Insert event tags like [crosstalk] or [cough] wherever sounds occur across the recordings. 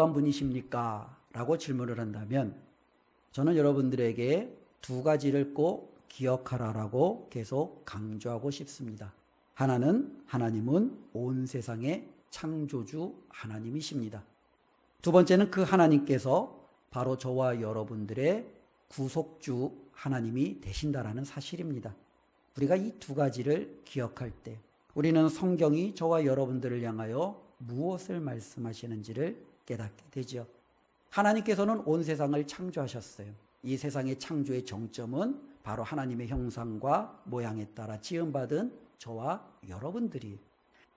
어떤 분이십니까? 라고 질문을 한다면 저는 여러분들에게 두 가지를 꼭 기억하라라고 계속 강조하고 싶습니다. 하나는 하나님은 온 세상의 창조주 하나님이십니다. 두 번째는 그 하나님께서 바로 저와 여러분들의 구속주 하나님이 되신다라는 사실입니다. 우리가 이 두 가지를 기억할 때 우리는 성경이 저와 여러분들을 향하여 무엇을 말씀하시는지를 깨닫게 되죠. 하나님께서는 온 세상을 창조하셨어요. 이 세상의 창조의 정점은 바로 하나님의 형상과 모양에 따라 지음받은 저와 여러분들이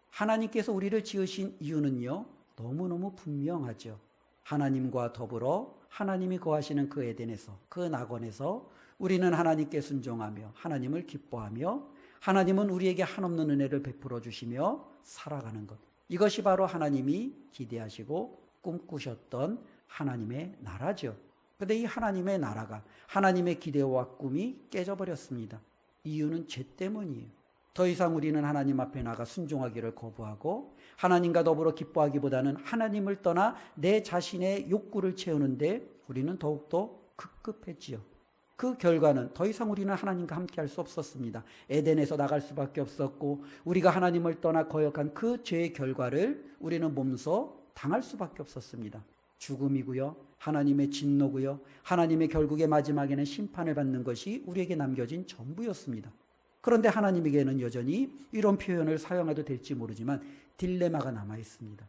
하나님께서 우리를 지으신 이유는요, 너무너무 분명하죠. 하나님과 더불어 하나님이 거하시는 그 에덴에서, 그 낙원에서 우리는 하나님께 순종하며 하나님을 기뻐하며 하나님은 우리에게 한없는 은혜를 베풀어 주시며 살아가는 것. 이것이 바로 하나님이 기대하시고 꿈꾸셨던 하나님의 나라죠. 그런데 이 하나님의 나라가 하나님의 기대와 꿈이 깨져버렸습니다. 이유는 죄 때문이에요. 더 이상 우리는 하나님 앞에 나가 순종하기를 거부하고 하나님과 더불어 기뻐하기보다는 하나님을 떠나 내 자신의 욕구를 채우는데 우리는 더욱더 급급했지요. 그 결과는 더 이상 우리는 하나님과 함께 할 수 없었습니다. 에덴에서 나갈 수밖에 없었고 우리가 하나님을 떠나 거역한 그 죄의 결과를 우리는 몸소 당할 수밖에 없었습니다. 죽음이고요. 하나님의 진노고요. 하나님의 결국의 마지막에는 심판을 받는 것이 우리에게 남겨진 전부였습니다. 그런데 하나님에게는 여전히 이런 표현을 사용해도 될지 모르지만 딜레마가 남아 있습니다.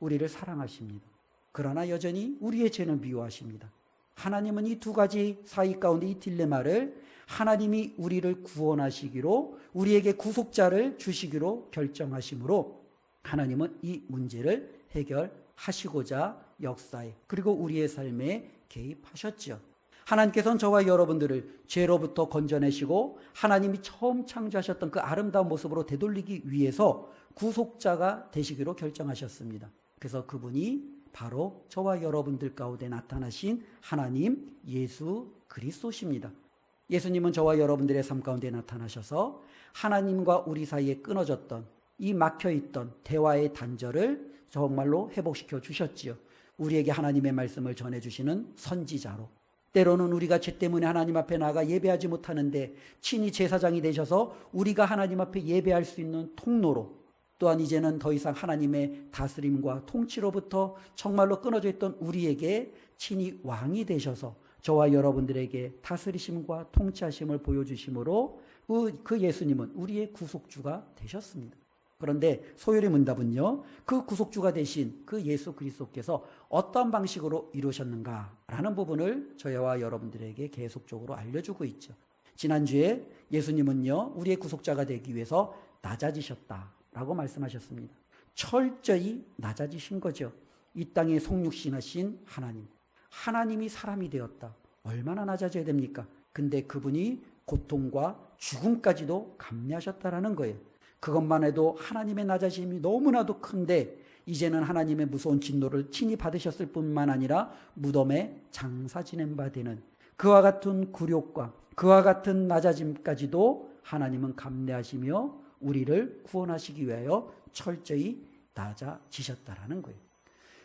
우리를 사랑하십니다. 그러나 여전히 우리의 죄를 미워하십니다. 하나님은 이 두 가지 사이 가운데 이 딜레마를 하나님이 우리를 구원하시기로 우리에게 구속자를 주시기로 결정하시므로 하나님은 이 문제를 해결하시고자 역사에 그리고 우리의 삶에 개입하셨죠. 하나님께서는 저와 여러분들을 죄로부터 건져내시고 하나님이 처음 창조하셨던 그 아름다운 모습으로 되돌리기 위해서 구속자가 되시기로 결정하셨습니다. 그래서 그분이 바로 저와 여러분들 가운데 나타나신 하나님 예수 그리스도십니다. 예수님은 저와 여러분들의 삶 가운데 나타나셔서 하나님과 우리 사이에 끊어졌던 이 막혀 있던 대화의 단절을 정말로 회복시켜 주셨지요. 우리에게 하나님의 말씀을 전해 주시는 선지자로 때로는 우리가 죄 때문에 하나님 앞에 나가 예배하지 못하는데 친히 제사장이 되셔서 우리가 하나님 앞에 예배할 수 있는 통로로 또한 이제는 더 이상 하나님의 다스림과 통치로부터 정말로 끊어져 있던 우리에게 친히 왕이 되셔서 저와 여러분들에게 다스리심과 통치하심을 보여주심으로 그 예수님은 우리의 구속주가 되셨습니다. 그런데 소율의 문답은요, 그 구속주가 되신 그 예수 그리스도께서 어떤 방식으로 이루셨는가라는 부분을 저와 여러분들에게 계속적으로 알려주고 있죠. 지난주에 예수님은요, 우리의 구속자가 되기 위해서 낮아지셨다라고 말씀하셨습니다. 철저히 낮아지신 거죠. 이 땅에 성육신하신 하나님. 하나님이 사람이 되었다. 얼마나 낮아져야 됩니까? 근데 그분이 고통과 죽음까지도 감내하셨다라는 거예요. 그것만 해도 하나님의 낮아짐이 너무나도 큰데 이제는 하나님의 무서운 진노를 친히 받으셨을 뿐만 아니라 무덤에 장사 지낸 바 되는 그와 같은 굴욕과 그와 같은 낮아짐까지도 하나님은 감내하시며 우리를 구원하시기 위하여 철저히 낮아지셨다라는 거예요.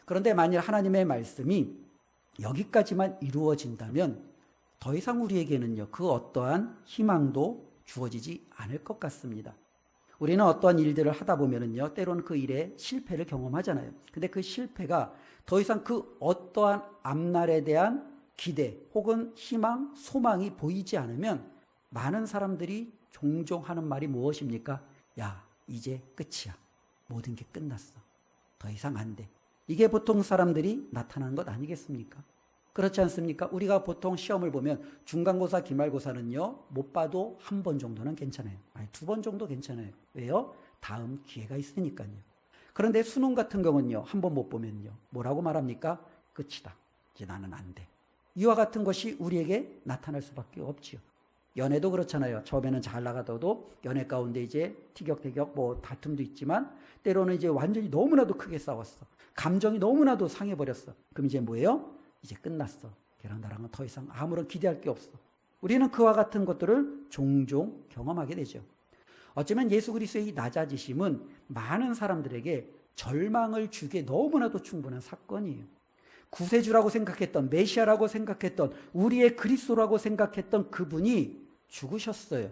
그런데 만일 하나님의 말씀이 여기까지만 이루어진다면 더 이상 우리에게는요, 그 어떠한 희망도 주어지지 않을 것 같습니다. 우리는 어떠한 일들을 하다 보면은요, 때로는 그 일에 실패를 경험하잖아요. 근데 그 실패가 더 이상 그 어떠한 앞날에 대한 기대 혹은 희망, 소망이 보이지 않으면 많은 사람들이 종종 하는 말이 무엇입니까? 야, 이제 끝이야. 모든 게 끝났어. 더 이상 안 돼. 이게 보통 사람들이 나타나는 것 아니겠습니까? 그렇지 않습니까? 우리가 보통 시험을 보면 중간고사, 기말고사는요, 못 봐도 한 번 정도는 괜찮아요. 아니, 두 번 정도 괜찮아요. 왜요? 다음 기회가 있으니까요. 그런데 수능 같은 경우는요, 한 번 못 보면요, 뭐라고 말합니까? 끝이다. 이제 나는 안 돼. 이와 같은 것이 우리에게 나타날 수밖에 없지요. 연애도 그렇잖아요. 처음에는 잘 나가더라도 연애 가운데 이제 티격태격 뭐 다툼도 있지만 때로는 이제 완전히 너무나도 크게 싸웠어. 감정이 너무나도 상해버렸어. 그럼 이제 뭐예요? 이제 끝났어. 걔랑 나랑은 더 이상 아무런 기대할 게 없어. 우리는 그와 같은 것들을 종종 경험하게 되죠. 어쩌면 예수 그리스도의 이 낮아지심은 많은 사람들에게 절망을 주기에 너무나도 충분한 사건이에요. 구세주라고 생각했던 메시아라고 생각했던 우리의 그리스도라고 생각했던 그분이 죽으셨어요.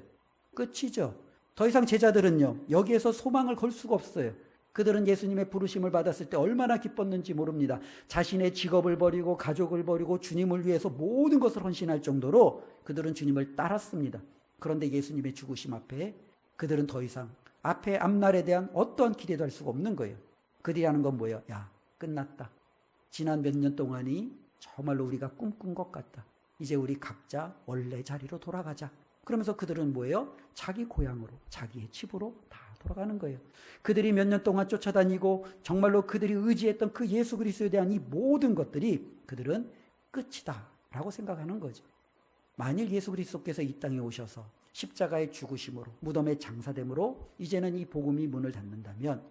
끝이죠. 더 이상 제자들은요. 여기에서 소망을 걸 수가 없어요. 그들은 예수님의 부르심을 받았을 때 얼마나 기뻤는지 모릅니다. 자신의 직업을 버리고 가족을 버리고 주님을 위해서 모든 것을 헌신할 정도로 그들은 주님을 따랐습니다. 그런데 예수님의 죽으심 앞에 그들은 더 이상 앞에 앞날에 대한 어떠한 기대도 할 수가 없는 거예요. 그들이 하는 건 뭐예요? 야, 끝났다. 지난 몇 년 동안이 정말로 우리가 꿈꾼 것 같다. 이제 우리 각자 원래 자리로 돌아가자. 그러면서 그들은 뭐예요? 자기 고향으로, 자기의 집으로 다 돌아가는 거예요. 그들이 몇 년 동안 쫓아다니고 정말로 그들이 의지했던 그 예수 그리스도에 대한 이 모든 것들이 그들은 끝이다라고 생각하는 거죠. 만일 예수 그리스도께서 이 땅에 오셔서 십자가의 죽으심으로 무덤의 장사됨으로 이제는 이 복음이 문을 닫는다면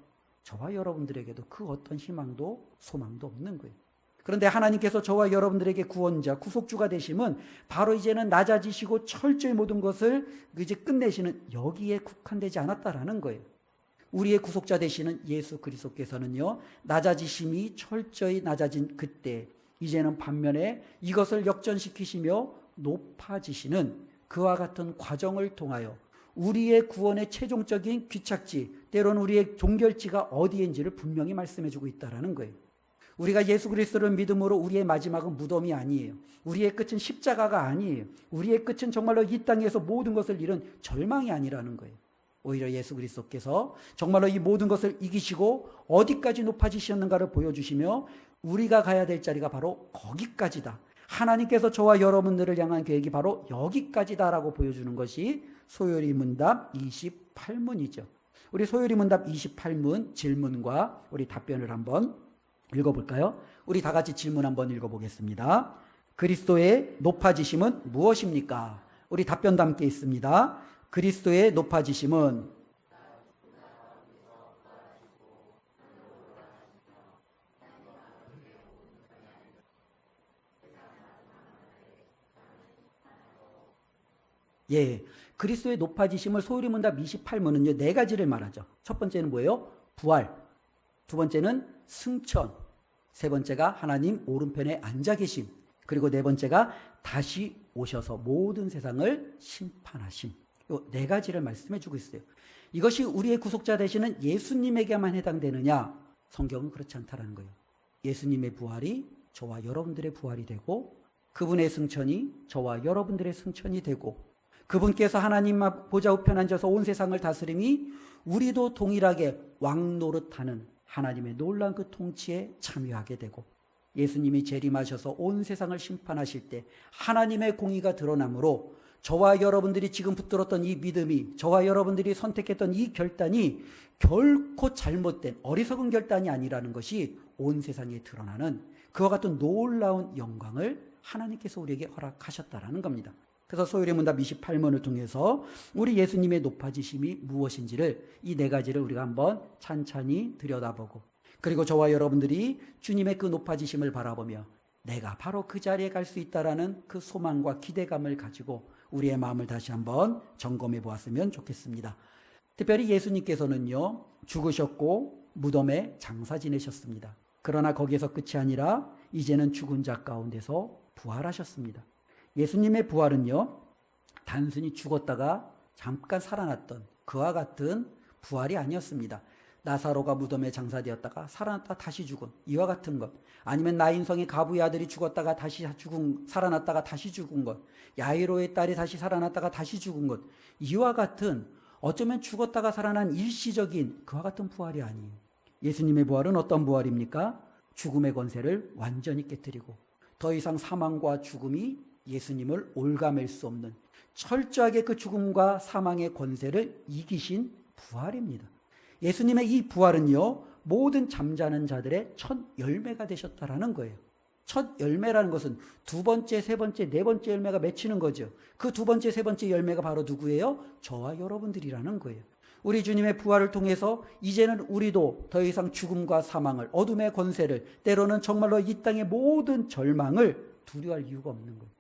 저와 여러분들에게도 그 어떤 희망도 소망도 없는 거예요. 그런데 하나님께서 저와 여러분들에게 구원자, 구속주가 되심은 바로 이제는 낮아지시고 철저히 모든 것을 이제 끝내시는 여기에 국한되지 않았다라는 거예요. 우리의 구속자 되시는 예수 그리스도께서는요, 낮아지심이 철저히 낮아진 그때, 이제는 반면에 이것을 역전시키시며 높아지시는 그와 같은 과정을 통하여 우리의 구원의 최종적인 귀착지, 때로는 우리의 종결지가 어디인지를 분명히 말씀해 주고 있다라는 거예요. 우리가 예수 그리스도를 믿음으로 우리의 마지막은 무덤이 아니에요. 우리의 끝은 십자가가 아니에요. 우리의 끝은 정말로 이 땅에서 모든 것을 잃은 절망이 아니라는 거예요. 오히려 예수 그리스도께서 정말로 이 모든 것을 이기시고 어디까지 높아지셨는가를 보여주시며 우리가 가야 될 자리가 바로 거기까지다. 하나님께서 저와 여러분들을 향한 계획이 바로 여기까지다라고 보여주는 것이 소요리 문답 28문이죠. 우리 소요리 문답 28문 질문과 우리 답변을 한번 읽어볼까요? 우리 다 같이 질문 한번 읽어보겠습니다. 그리스도의 높아지심은 무엇입니까? 우리 답변도 함께 있습니다. 그리스도의 높아지심은 예, 그리스도의 높아지심을 소유리 문답 28문은요, 네 가지를 말하죠. 첫 번째는 뭐예요? 부활. 두 번째는 승천. 세 번째가 하나님 오른편에 앉아 계심. 그리고 네 번째가 다시 오셔서 모든 세상을 심판하심. 요네 가지를 말씀해 주고 있어요. 이것이 우리의 구속자 되시는 예수님에게만 해당되느냐? 성경은 그렇지 않다라는 거예요. 예수님의 부활이 저와 여러분들의 부활이 되고 그분의 승천이 저와 여러분들의 승천이 되고 그분께서 하나님 보좌 우편 앉아서 온 세상을 다스림이 우리도 동일하게 왕 노릇하는 하나님의 놀란 그 통치에 참여하게 되고 예수님이 재림하셔서 온 세상을 심판하실 때 하나님의 공의가 드러나므로 저와 여러분들이 지금 붙들었던 이 믿음이 저와 여러분들이 선택했던 이 결단이 결코 잘못된 어리석은 결단이 아니라는 것이 온 세상에 드러나는 그와 같은 놀라운 영광을 하나님께서 우리에게 허락하셨다라는 겁니다. 그래서 소율의 문답 28문을 통해서 우리 예수님의 높아지심이 무엇인지를 이 네 가지를 우리가 한번 찬찬히 들여다보고 그리고 저와 여러분들이 주님의 그 높아지심을 바라보며 내가 바로 그 자리에 갈 수 있다라는 그 소망과 기대감을 가지고 우리의 마음을 다시 한번 점검해 보았으면 좋겠습니다. 특별히 예수님께서는요, 죽으셨고 무덤에 장사 지내셨습니다. 그러나 거기에서 끝이 아니라 이제는 죽은 자 가운데서 부활하셨습니다. 예수님의 부활은요, 단순히 죽었다가 잠깐 살아났던 그와 같은 부활이 아니었습니다. 나사로가 무덤에 장사되었다가 살아났다 다시 죽은 이와 같은 것 아니면 나인성의 가부의 아들이 죽었다가 다시 죽은 살아났다가 다시 죽은 것 야이로의 딸이 다시 살아났다가 다시 죽은 것 이와 같은 어쩌면 죽었다가 살아난 일시적인 그와 같은 부활이 아니에요. 예수님의 부활은 어떤 부활입니까? 죽음의 권세를 완전히 깨뜨리고 더 이상 사망과 죽음이 예수님을 올가맬 수 없는 철저하게 그 죽음과 사망의 권세를 이기신 부활입니다. 예수님의 이 부활은요, 모든 잠자는 자들의 첫 열매가 되셨다라는 거예요. 첫 열매라는 것은 두 번째, 세 번째, 네 번째 열매가 맺히는 거죠. 그 두 번째, 세 번째 열매가 바로 누구예요? 저와 여러분들이라는 거예요. 우리 주님의 부활을 통해서 이제는 우리도 더 이상 죽음과 사망을, 어둠의 권세를, 때로는 정말로 이 땅의 모든 절망을 두려워할 이유가 없는 거예요.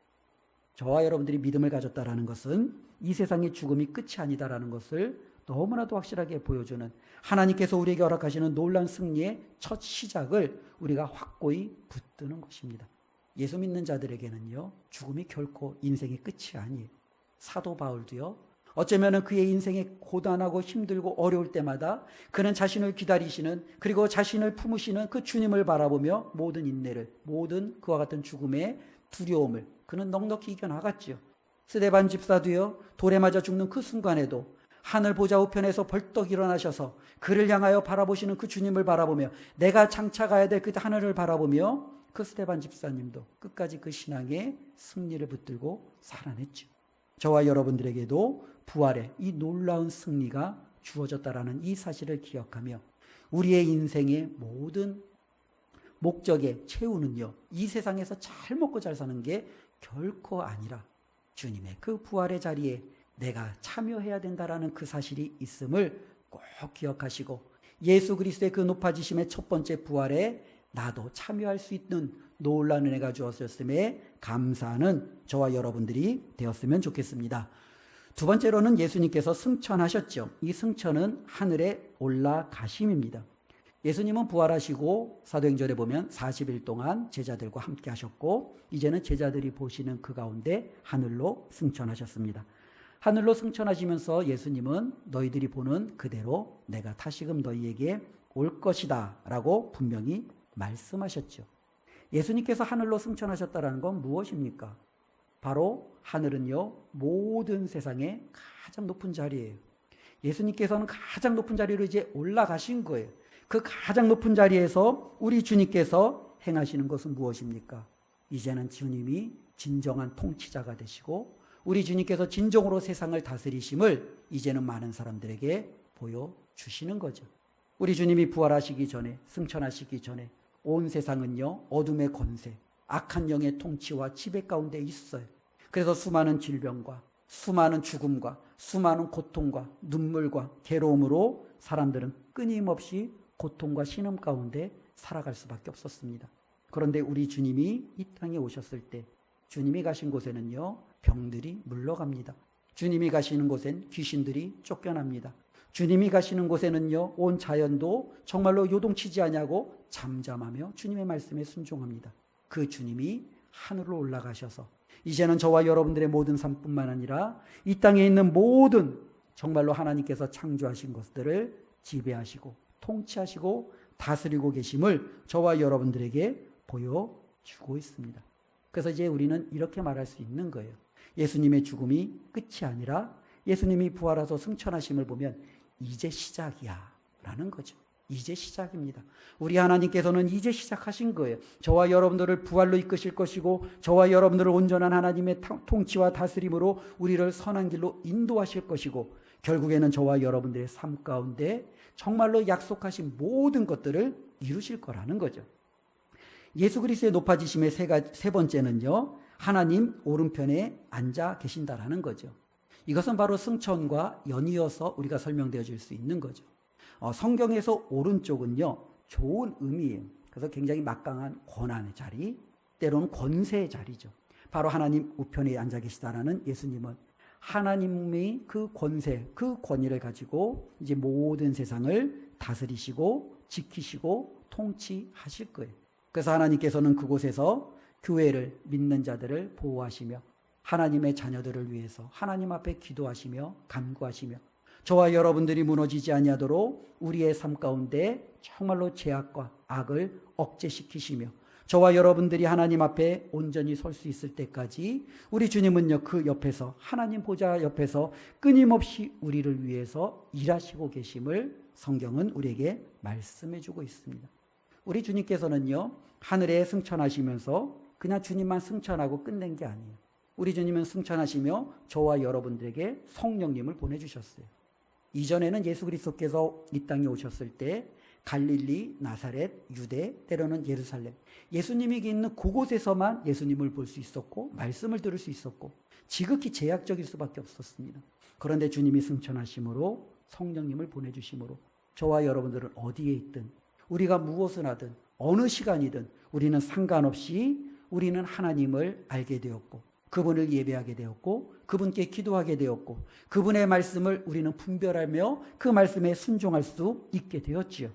저와 여러분들이 믿음을 가졌다라는 것은 이 세상의 죽음이 끝이 아니다라는 것을 너무나도 확실하게 보여주는 하나님께서 우리에게 허락하시는 놀란 승리의 첫 시작을 우리가 확고히 붙드는 것입니다. 예수 믿는 자들에게는요, 죽음이 결코 인생의 끝이 아니에요. 사도 바울도요, 어쩌면 그의 인생이 고단하고 힘들고 어려울 때마다 그는 자신을 기다리시는 그리고 자신을 품으시는 그 주님을 바라보며 모든 인내를, 모든 그와 같은 죽음의 두려움을 그는 넉넉히 이겨나갔지요. 스데반 집사도요, 돌에 맞아 죽는 그 순간에도 하늘 보좌 우편에서 벌떡 일어나셔서 그를 향하여 바라보시는 그 주님을 바라보며 내가 장차 가야 될 그 하늘을 바라보며 그 스테반 집사님도 끝까지 그 신앙의 승리를 붙들고 살아냈죠. 저와 여러분들에게도 부활의 이 놀라운 승리가 주어졌다라는 이 사실을 기억하며 우리의 인생의 모든 목적의 최후는요, 이 세상에서 잘 먹고 잘 사는 게 결코 아니라 주님의 그 부활의 자리에 내가 참여해야 된다라는 그 사실이 있음을 꼭 기억하시고 예수 그리스도의 그 높아지심의 첫 번째 부활에 나도 참여할 수 있는 놀라운 은혜가 주었음에 감사하는 저와 여러분들이 되었으면 좋겠습니다. 두 번째로는 예수님께서 승천하셨죠. 이 승천은 하늘에 올라가심입니다. 예수님은 부활하시고 사도행전에 보면 40일 동안 제자들과 함께 하셨고 이제는 제자들이 보시는 그 가운데 하늘로 승천하셨습니다. 하늘로 승천하시면서 예수님은 너희들이 보는 그대로 내가 다시금 너희에게 올 것이다 라고 분명히 말씀하셨죠. 예수님께서 하늘로 승천하셨다는 건 무엇입니까? 바로 하늘은요, 모든 세상의 가장 높은 자리예요. 예수님께서는 가장 높은 자리로 이제 올라가신 거예요. 그 가장 높은 자리에서 우리 주님께서 행하시는 것은 무엇입니까? 이제는 주님이 진정한 통치자가 되시고 우리 주님께서 진정으로 세상을 다스리심을 이제는 많은 사람들에게 보여주시는 거죠. 우리 주님이 부활하시기 전에, 승천하시기 전에 온 세상은요, 어둠의 권세, 악한 영의 통치와 지배 가운데 있어요. 그래서 수많은 질병과 수많은 죽음과 수많은 고통과 눈물과 괴로움으로 사람들은 끊임없이 고통과 신음 가운데 살아갈 수밖에 없었습니다. 그런데 우리 주님이 이 땅에 오셨을 때 주님이 가신 곳에는요, 병들이 물러갑니다. 주님이 가시는 곳엔 귀신들이 쫓겨납니다. 주님이 가시는 곳에는요, 온 자연도 정말로 요동치지 않냐고 잠잠하며 주님의 말씀에 순종합니다. 그 주님이 하늘로 올라가셔서 이제는 저와 여러분들의 모든 삶뿐만 아니라 이 땅에 있는 모든 정말로 하나님께서 창조하신 것들을 지배하시고 통치하시고 다스리고 계심을 저와 여러분들에게 보여주고 있습니다. 그래서 이제 우리는 이렇게 말할 수 있는 거예요. 예수님의 죽음이 끝이 아니라 예수님이 부활하서 승천하심을 보면 이제 시작이야. 라는 거죠. 이제 시작입니다. 우리 하나님께서는 이제 시작하신 거예요. 저와 여러분들을 부활로 이끄실 것이고, 저와 여러분들을 온전한 하나님의 통치와 다스림으로 우리를 선한 길로 인도하실 것이고, 결국에는 저와 여러분들의 삶 가운데 정말로 약속하신 모든 것들을 이루실 거라는 거죠. 예수 그리스도의 높아지심의 세, 가, 세 번째는요, 하나님 오른편에 앉아 계신다라는 거죠. 이것은 바로 승천과 연이어서 우리가 설명되어질 수 있는 거죠. 어, 성경에서 오른쪽은요, 좋은 의미예요. 그래서 굉장히 막강한 권한의 자리, 때로는 권세의 자리죠. 바로 하나님 우편에 앉아 계시다라는 예수님은 하나님의 그 권세, 그 권위를 가지고 이제 모든 세상을 다스리시고 지키시고 통치하실 거예요. 그래서 하나님께서는 그곳에서 교회를 믿는 자들을 보호하시며 하나님의 자녀들을 위해서 하나님 앞에 기도하시며 간구하시며 저와 여러분들이 무너지지 아니하도록 우리의 삶 가운데 정말로 죄악과 악을 억제시키시며 저와 여러분들이 하나님 앞에 온전히 설 수 있을 때까지 우리 주님은요 그 옆에서 하나님 보좌 옆에서 끊임없이 우리를 위해서 일하시고 계심을 성경은 우리에게 말씀해 주고 있습니다. 우리 주님께서는요 하늘에 승천하시면서 그냥 주님만 승천하고 끝낸 게 아니에요. 우리 주님은 승천하시며 저와 여러분들에게 성령님을 보내주셨어요. 이전에는 예수 그리스도께서 이 땅에 오셨을 때 갈릴리, 나사렛, 유대, 때로는 예루살렘. 예수님이 있는 그곳에서만 예수님을 볼 수 있었고, 말씀을 들을 수 있었고, 지극히 제약적일 수밖에 없었습니다. 그런데 주님이 승천하심으로 성령님을 보내주심으로 저와 여러분들은 어디에 있든, 우리가 무엇을 하든, 어느 시간이든 우리는 상관없이 우리는 하나님을 알게 되었고, 그분을 예배하게 되었고, 그분께 기도하게 되었고 그분의 말씀을 우리는 분별하며 그 말씀에 순종할 수 있게 되었지요.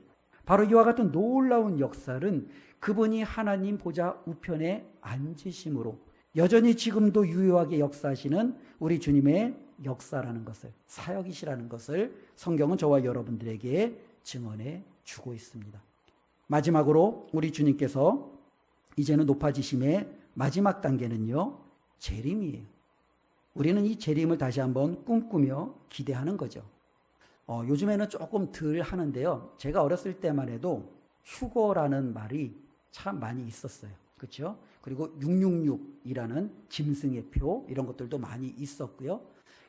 바로 이와 같은 놀라운 역사는 그분이 하나님 보좌 우편에 앉으심으로 여전히 지금도 유효하게 역사하시는 우리 주님의 역사라는 것을 사역이시라는 것을 성경은 저와 여러분들에게 증언해 주고 있습니다. 마지막으로 우리 주님께서 이제는 높아지심의 마지막 단계는요. 재림이에요. 우리는 이 재림을 다시 한번 꿈꾸며 기대하는 거죠. 어, 요즘에는 조금 덜 하는데요. 제가 어렸을 때만 해도 휴거라는 말이 참 많이 있었어요. 그렇죠? 그리고 666이라는 짐승의 표 이런 것들도 많이 있었고요.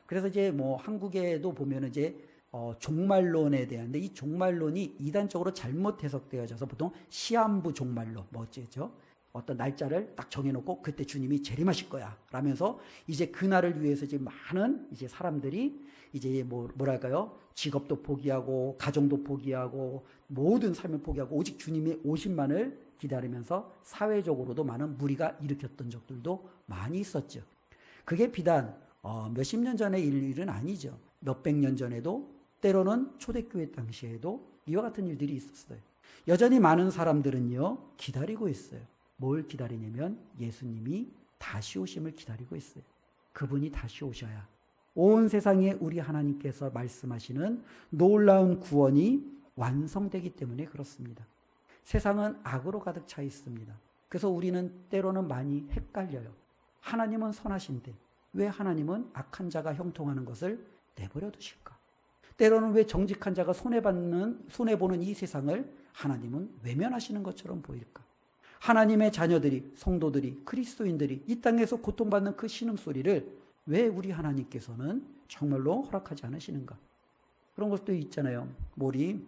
그래서 이제 뭐 한국에도 보면 이제 어, 종말론에 대한데 이 종말론이 이단적으로 잘못 해석되어져서 보통 시한부 종말론 뭐 어째죠? 어떤 날짜를 딱 정해놓고 그때 주님이 재림하실 거야 라면서 이제 그날을 위해서 이제 많은 이제 사람들이 이제 뭐 뭐랄까요 직업도 포기하고 가정도 포기하고 모든 삶을 포기하고 오직 주님의 오심만을 기다리면서 사회적으로도 많은 무리가 일으켰던 적들도 많이 있었죠. 그게 비단 어, 몇십 년 전의 일은 아니죠. 몇백 년 전에도 때로는 초대교회 당시에도 이와 같은 일들이 있었어요. 여전히 많은 사람들은요 기다리고 있어요. 뭘 기다리냐면 예수님이 다시 오심을 기다리고 있어요. 그분이 다시 오셔야 온 세상에 우리 하나님께서 말씀하시는 놀라운 구원이 완성되기 때문에 그렇습니다. 세상은 악으로 가득 차 있습니다. 그래서 우리는 때로는 많이 헷갈려요. 하나님은 선하신데 왜 하나님은 악한 자가 형통하는 것을 내버려 두실까? 때로는 왜 정직한 자가 손해받는, 손해보는 이 세상을 하나님은 외면하시는 것처럼 보일까? 하나님의 자녀들이, 성도들이, 그리스도인들이 이 땅에서 고통받는 그 신음소리를 왜 우리 하나님께서는 정말로 허락하지 않으시는가? 그런 것도 있잖아요. 우리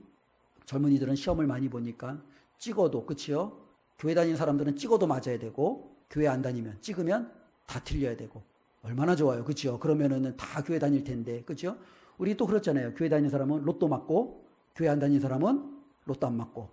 젊은이들은 시험을 많이 보니까 찍어도, 그치요? 교회 다니는 사람들은 찍어도 맞아야 되고, 교회 안 다니면, 찍으면 다 틀려야 되고, 얼마나 좋아요. 그치요? 그러면은 다 교회 다닐 텐데, 그치요? 우리 또 그렇잖아요. 교회 다니는 사람은 로또 맞고, 교회 안 다니는 사람은 로또 안 맞고,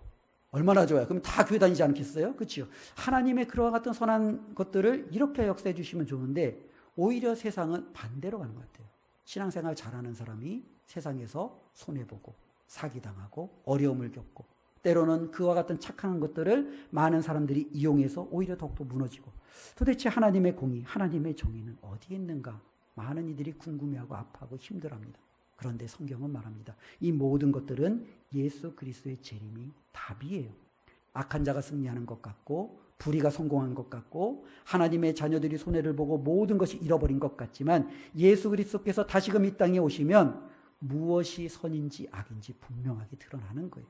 얼마나 좋아요. 그럼 다 교회 다니지 않겠어요? 그렇죠? 하나님의 그와 같은 선한 것들을 이렇게 역사해 주시면 좋은데 오히려 세상은 반대로 가는 것 같아요. 신앙생활 잘하는 사람이 세상에서 손해보고 사기당하고 어려움을 겪고 때로는 그와 같은 착한 것들을 많은 사람들이 이용해서 오히려 더욱더 무너지고 도대체 하나님의 공의, 하나님의 정의는 어디에 있는가? 많은 이들이 궁금해하고 아파하고 힘들어합니다. 그런데 성경은 말합니다. 이 모든 것들은 예수 그리스도의 재림이 답이에요. 악한 자가 승리하는 것 같고 불의가 성공한 것 같고 하나님의 자녀들이 손해를 보고 모든 것이 잃어버린 것 같지만 예수 그리스도께서 다시금 이 땅에 오시면 무엇이 선인지 악인지 분명하게 드러나는 거예요.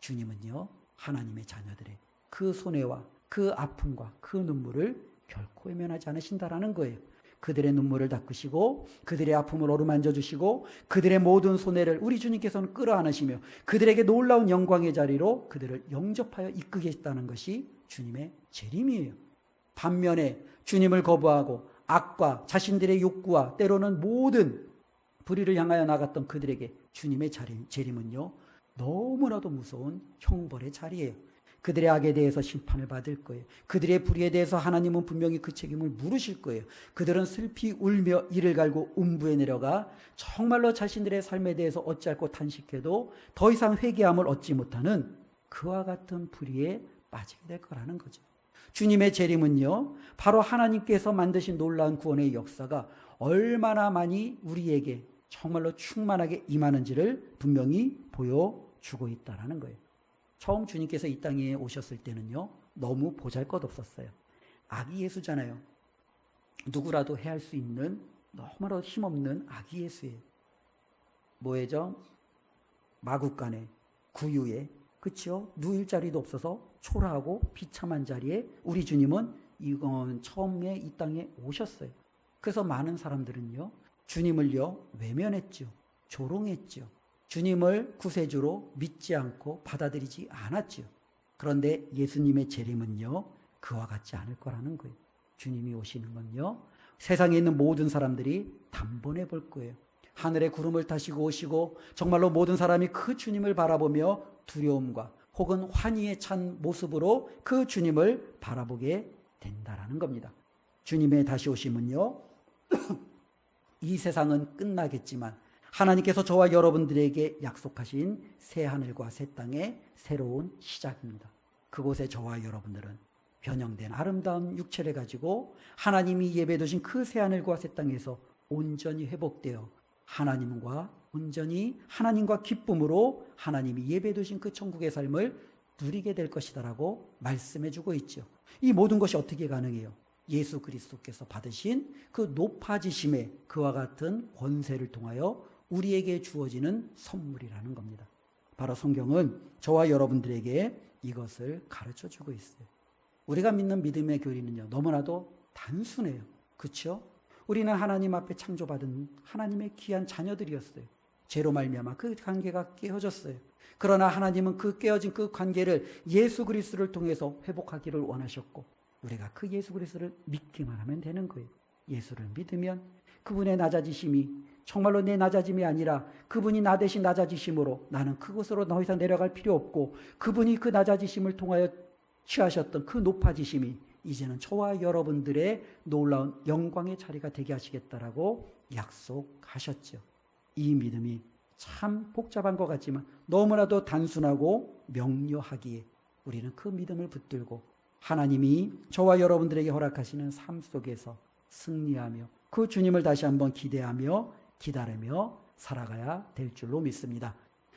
주님은요 하나님의 자녀들의 그 손해와 그 아픔과 그 눈물을 결코 외면하지 않으신다라는 거예요. 그들의 눈물을 닦으시고 그들의 아픔을 어루만져 주시고 그들의 모든 손해를 우리 주님께서는 끌어안으시며 그들에게 놀라운 영광의 자리로 그들을 영접하여 이끄겠다는 것이 주님의 재림이에요. 반면에 주님을 거부하고 악과 자신들의 욕구와 때로는 모든 불의를 향하여 나갔던 그들에게 주님의 재림은요 너무나도 무서운 형벌의 자리예요. 그들의 악에 대해서 심판을 받을 거예요. 그들의 불의에 대해서 하나님은 분명히 그 책임을 물으실 거예요. 그들은 슬피 울며 이를 갈고 음부에 내려가 정말로 자신들의 삶에 대해서 어찌할고 탄식해도 더 이상 회개함을 얻지 못하는 그와 같은 불의에 빠지게 될 거라는 거죠. 주님의 재림은요, 바로 하나님께서 만드신 놀라운 구원의 역사가 얼마나 많이 우리에게 정말로 충만하게 임하는지를 분명히 보여주고 있다라는 거예요. 처음 주님께서 이 땅에 오셨을 때는요, 너무 보잘 것 없었어요. 아기 예수잖아요. 누구라도 해할 수 있는 너무나도 힘없는 아기 예수예요. 뭐예죠? 마국간에, 구유에, 그쵸? 누일 자리도 없어서 초라하고 비참한 자리에 우리 주님은 이건 처음에 이 땅에 오셨어요. 그래서 많은 사람들은요, 주님을요, 외면했죠. 조롱했죠. 주님을 구세주로 믿지 않고 받아들이지 않았죠. 그런데 예수님의 재림은요, 그와 같지 않을 거라는 거예요. 주님이 오시는 건요, 세상에 있는 모든 사람들이 단번에 볼 거예요. 하늘의 구름을 타시고 오시고 정말로 모든 사람이 그 주님을 바라보며 두려움과 혹은 환희에 찬 모습으로 그 주님을 바라보게 된다라는 겁니다. 주님의 다시 오심은요, [clears throat] 이 세상은 끝나겠지만 하나님께서 저와 여러분들에게 약속하신 새 하늘과 새 땅의 새로운 시작입니다. 그곳에 저와 여러분들은 변형된 아름다운 육체를 가지고 하나님이 예배 두신 그 새 하늘과 새 땅에서 온전히 회복되어 하나님과 온전히 하나님과 기쁨으로 하나님이 예배 두신 그 천국의 삶을 누리게 될 것이다라고 말씀해 주고 있죠. 이 모든 것이 어떻게 가능해요? 예수 그리스도께서 받으신 그 높아지심의 그와 같은 권세를 통하여 우리에게 주어지는 선물이라는 겁니다. 바로 성경은 저와 여러분들에게 이것을 가르쳐 주고 있어요. 우리가 믿는 믿음의 교리는요, 너무나도 단순해요. 그렇죠? 우리는 하나님 앞에 창조받은 하나님의 귀한 자녀들이었어요. 죄로 말미암아 그 관계가 깨어졌어요. 그러나 하나님은 그 깨어진 그 관계를 예수 그리스도를 통해서 회복하기를 원하셨고 우리가 그 예수 그리스도를 믿기만 하면 되는 거예요. 예수를 믿으면 그분의 낮아지심이 정말로 내 낮아짐이 아니라 그분이 나 대신 낮아지심으로 나는 그곳으로 더 이상 내려갈 필요 없고 그분이 그 낮아지심을 통하여 취하셨던 그 높아지심이 이제는 저와 여러분들의 놀라운 영광의 자리가 되게 하시겠다라고 약속하셨죠. 이 믿음이 참 복잡한 것 같지만 너무나도 단순하고 명료하기에 우리는 그 믿음을 붙들고 하나님이 저와 여러분들에게 허락하시는 삶 속에서 승리하며 그 주님을 다시 한번 기대하며 기다리며 살아가야 될 줄로 믿습니다.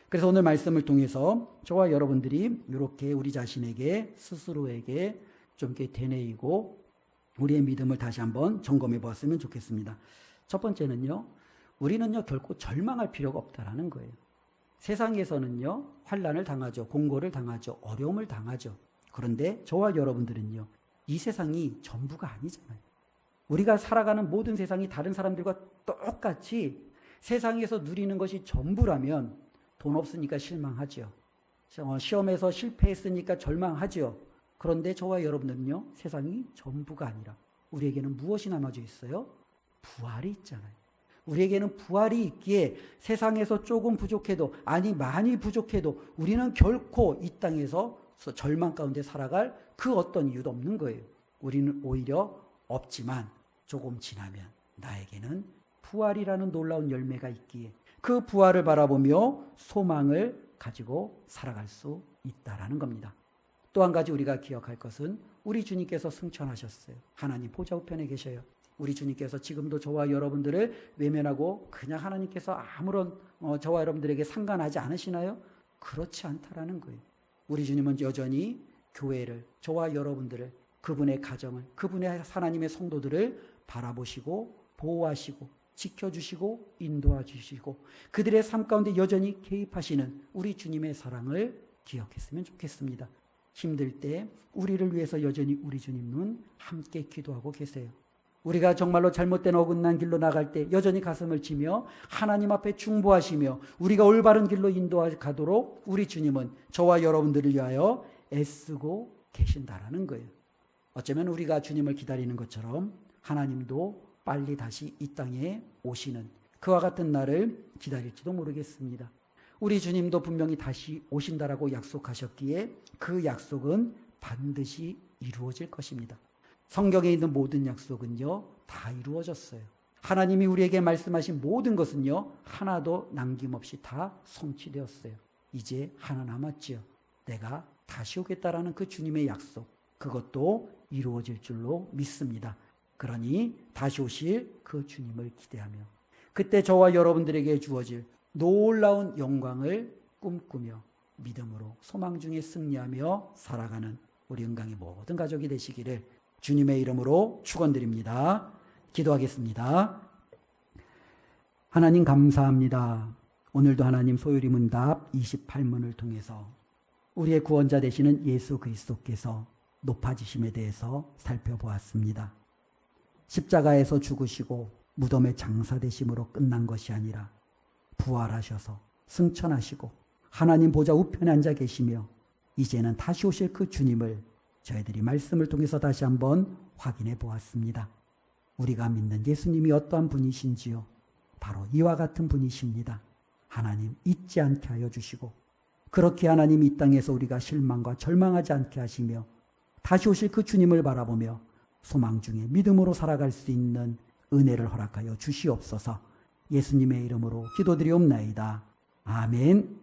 그래서 오늘 말씀을 통해서 저와 여러분들이 이렇게 우리 자신에게 스스로에게 좀 이렇게 되뇌이고 우리의 믿음을 다시 한번 점검해 보았으면 좋겠습니다. 첫 번째는요. 우리는요 결코 절망할 필요가 없다라는 거예요. 세상에서는요 환란을 당하죠, 공고를 당하죠, 어려움을 당하죠. 그런데 저와 여러분들은요 이 세상이 전부가 아니잖아요. 우리가 살아가는 모든 세상이 다른 사람들과 똑같이 세상에서 누리는 것이 전부라면 돈 없으니까 실망하죠. 어, 시험에서 실패했으니까 절망하죠. 그런데 저와 여러분들은요, 세상이 전부가 아니라 우리에게는 무엇이 남아져 있어요? 부활이 있잖아요. 우리에게는 부활이 있기에 세상에서 조금 부족해도, 아니, 많이 부족해도 우리는 결코 이 땅에서 절망 가운데 살아갈 그 어떤 이유도 없는 거예요. 우리는 오히려 없지만 조금 지나면 나에게는 부활이라는 놀라운 열매가 있기에 그 부활을 바라보며 소망을 가지고 살아갈 수 있다라는 겁니다. 또 한 가지 우리가 기억할 것은 우리 주님께서 승천하셨어요. 하나님 보좌 우편에 계셔요. 우리 주님께서 지금도 저와 여러분들을 외면하고 그냥 하나님께서 아무런 어, 저와 여러분들에게 상관하지 않으시나요? 그렇지 않다라는 거예요. 우리 주님은 여전히 교회를 저와 여러분들을 그분의 가정을 그분의 하나님의 성도들을 바라보시고 보호하시고 지켜주시고 인도하주시고 그들의 삶 가운데 여전히 개입하시는 우리 주님의 사랑을 기억했으면 좋겠습니다. 힘들 때 우리를 위해서 여전히 우리 주님은 함께 기도하고 계세요. 우리가 정말로 잘못된 어긋난 길로 나갈 때 여전히 가슴을 치며 하나님 앞에 중보하시며 우리가 올바른 길로 인도하도록 우리 주님은 저와 여러분들을 위하여 애쓰고 계신다라는 거예요. 어쩌면 우리가 주님을 기다리는 것처럼 하나님도 빨리 다시 이 땅에 오시는 그와 같은 날을 기다릴지도 모르겠습니다. 우리 주님도 분명히 다시 오신다라고 약속하셨기에 그 약속은 반드시 이루어질 것입니다. 성경에 있는 모든 약속은요, 다 이루어졌어요. 하나님이 우리에게 말씀하신 모든 것은요, 하나도 남김없이 다 성취되었어요. 이제 하나 남았지요. 내가 다시 오겠다라는 그 주님의 약속, 그것도 이루어질 줄로 믿습니다. 그러니 다시 오실 그 주님을 기대하며 그때 저와 여러분들에게 주어질 놀라운 영광을 꿈꾸며 믿음으로 소망 중에 승리하며 살아가는 우리 은강의 모든 가족이 되시기를 주님의 이름으로 축원드립니다. 기도하겠습니다. 하나님 감사합니다. 오늘도 하나님 소유리 문답 28문을 통해서 우리의 구원자 되시는 예수 그리스도께서 높아지심에 대해서 살펴보았습니다. 십자가에서 죽으시고 무덤에 장사되심으로 끝난 것이 아니라 부활하셔서 승천하시고 하나님 보좌 우편에 앉아 계시며 이제는 다시 오실 그 주님을 저희들이 말씀을 통해서 다시 한번 확인해 보았습니다. 우리가 믿는 예수님이 어떠한 분이신지요? 바로 이와 같은 분이십니다. 하나님 잊지 않게 하여 주시고 그렇게 하나님 이 땅에서 우리가 실망과 절망하지 않게 하시며 다시 오실 그 주님을 바라보며 소망 중에 믿음으로 살아갈 수 있는 은혜를 허락하여 주시옵소서. 예수님의 이름으로 기도드리옵나이다. 아멘.